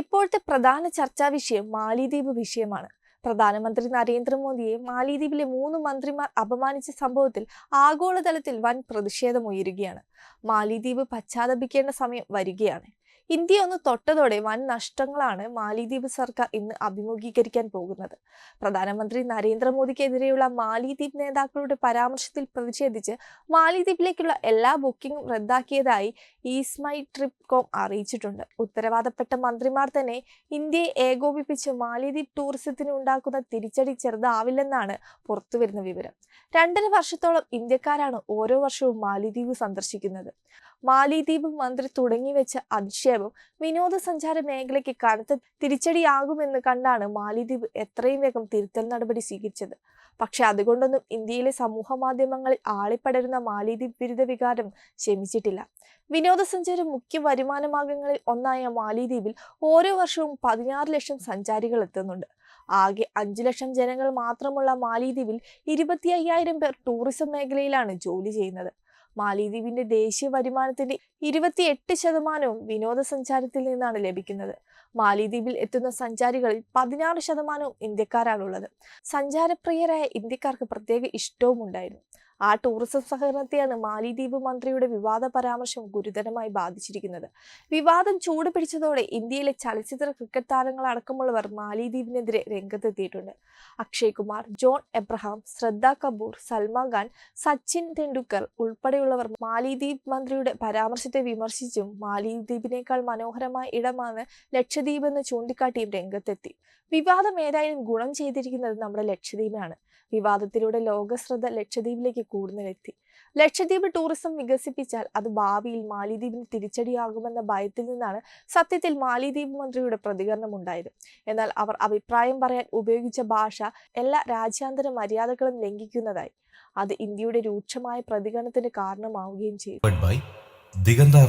ഇപ്പോഴത്തെ പ്രധാന ചർച്ചാ വിഷയം മാലിദ്വീപ് വിഷയമാണ്. പ്രധാനമന്ത്രി നരേന്ദ്രമോദിയെ മാലിദ്വീപിലെ മൂന്ന് മന്ത്രിമാർ അപമാനിച്ച സംഭവത്തിൽ ആഗോളതലത്തിൽ വൻ പ്രതിഷേധമുയരുകയാണ് മാലിദ്വീപ് പശ്ചാത്തപിക്കേണ്ട സമയം വരികയാണ്. ഇന്ത്യ ഒന്ന് തൊട്ടതോടെ വൻ നഷ്ടങ്ങളാണ് മാലിദ്വീപ് സർക്കാർ ഇന്ന് അഭിമുഖീകരിക്കാൻ പോകുന്നത്. പ്രധാനമന്ത്രി നരേന്ദ്രമോദിക്കെതിരെയുള്ള മാലിദ്വീപ് നേതാക്കളുടെ പരാമർശത്തിൽ പ്രതിഷേധിച്ച് മാലിദ്വീപിലേക്കുള്ള എല്ലാ ബുക്കിംഗും റദ്ദാക്കിയതായി ഈസ്മൈ ട്രിപ്പ് കോം അറിയിച്ചിട്ടുണ്ട്. ഉത്തരവാദപ്പെട്ട മന്ത്രിമാർ തന്നെ ഇന്ത്യയെ ഏകോപിപ്പിച്ച് മാലിദ്വീപ് ടൂറിസത്തിന് ഉണ്ടാക്കുന്ന തിരിച്ചടി ചെറുതാവില്ലെന്നാണ് പുറത്തുവരുന്ന വിവരം. രണ്ടര വർഷത്തോളം ഇന്ത്യക്കാരാണ് ഓരോ വർഷവും മാലിദ്വീപ് സന്ദർശിക്കുന്നത്. മാലിദ്വീപ് മന്ത്രി തുടങ്ങിവെച്ച അധിക്ഷേപം വിനോദസഞ്ചാര മേഖലയ്ക്ക് കനത്ത തിരിച്ചടിയാകുമെന്ന് കണ്ടാണ് മാലിദ്വീപ് എത്രയും വേഗം തിരുത്തൽ നടപടി സ്വീകരിച്ചത്. പക്ഷെ അതുകൊണ്ടൊന്നും ഇന്ത്യയിലെ സമൂഹ മാധ്യമങ്ങളിൽ ആളിപ്പടരുന്ന മാലിദ്വീപ് വിരുദ്ധ വികാരം ശമിച്ചിട്ടില്ല. വിനോദസഞ്ചാര മുഖ്യ വരുമാന മാർഗങ്ങളിൽ ഒന്നായ മാലിദ്വീപിൽ ഓരോ വർഷവും പതിനാറ് ലക്ഷം സഞ്ചാരികൾ എത്തുന്നുണ്ട്. ആകെ അഞ്ചു ലക്ഷം ജനങ്ങൾ മാത്രമുള്ള മാലിദ്വീപിൽ ഇരുപത്തി അയ്യായിരം പേർ ടൂറിസം മേഖലയിലാണ് ജോലി ചെയ്യുന്നത്. മാലിദ്വീപിന്റെ ദേശീയ വരുമാനത്തിന്റെ ഇരുപത്തിയെട്ട് ശതമാനവും വിനോദസഞ്ചാരത്തിൽ നിന്നാണ് ലഭിക്കുന്നത്. മാലിദ്വീപിൽ എത്തുന്ന സഞ്ചാരികളിൽ പതിനാറ് ശതമാനവും ഇന്ത്യക്കാരാണുള്ളത്. സഞ്ചാരപ്രിയരായ ഇന്ത്യക്കാർക്ക് പ്രത്യേക ഇഷ്ടവും ഉണ്ടായിരുന്നു ആ ടൂറിസം സഹകരണത്തെയാണ് മാലിദ്വീപ് മന്ത്രിയുടെ വിവാദ പരാമർശം ഗുരുതരമായി ബാധിച്ചിരിക്കുന്നത്. വിവാദം ചൂട് പിടിച്ചതോടെ ഇന്ത്യയിലെ ചലച്ചിത്ര ക്രിക്കറ്റ് താരങ്ങളടക്കമുള്ളവർ മാലിദ്വീപിനെതിരെ രംഗത്തെത്തിയിട്ടുണ്ട്. അക്ഷയ് കുമാർ ജോൺ എബ്രഹാം ശ്രദ്ധ കപൂർ സൽമാൻ ഖാൻ സച്ചിൻ തെണ്ടുൽക്കർ ഉൾപ്പെടെയുള്ളവർ മാലിദ്വീപ് മന്ത്രിയുടെ പരാമർശത്തെ വിമർശിച്ചും മാലിദ്വീപിനേക്കാൾ മനോഹരമായ ഇടമാണ് ലക്ഷദ്വീപ് എന്ന് ചൂണ്ടിക്കാട്ടിയും രംഗത്തെത്തി. വിവാദം ഏതായാലും ഗുണം ചെയ്തിരിക്കുന്നത് നമ്മുടെ ലക്ഷദ്വീപിനാണ്. വിവാദത്തിലൂടെ ലോകശ്രദ്ധ ലക്ഷദ്വീപിലേക്ക് കൂടുതലെത്തി. ലക്ഷദ്വീപ് ടൂറിസം വികസിപ്പിച്ചാൽ അത് ഭാവിയിൽ മാലിദ്വീപിന് തിരിച്ചടിയാകുമെന്ന ഭയത്തിൽ നിന്നാണ് സത്യത്തിൽ മാലിദ്വീപ് മന്ത്രിയുടെ പ്രതികരണം ഉണ്ടായത് എന്നാൽ അവർ അഭിപ്രായം പറയാൻ ഉപയോഗിച്ച ഭാഷ എല്ലാ രാജ്യാന്തര മര്യാദകളും ലംഘിക്കുന്നതായി. അത് ഇന്ത്യയുടെ രൂക്ഷമായ പ്രതികരണത്തിന് കാരണമാവുകയും ചെയ്തു.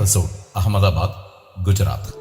റിസോർട്ട് അഹമ്മദാബാദ് ഗുജറാത്ത്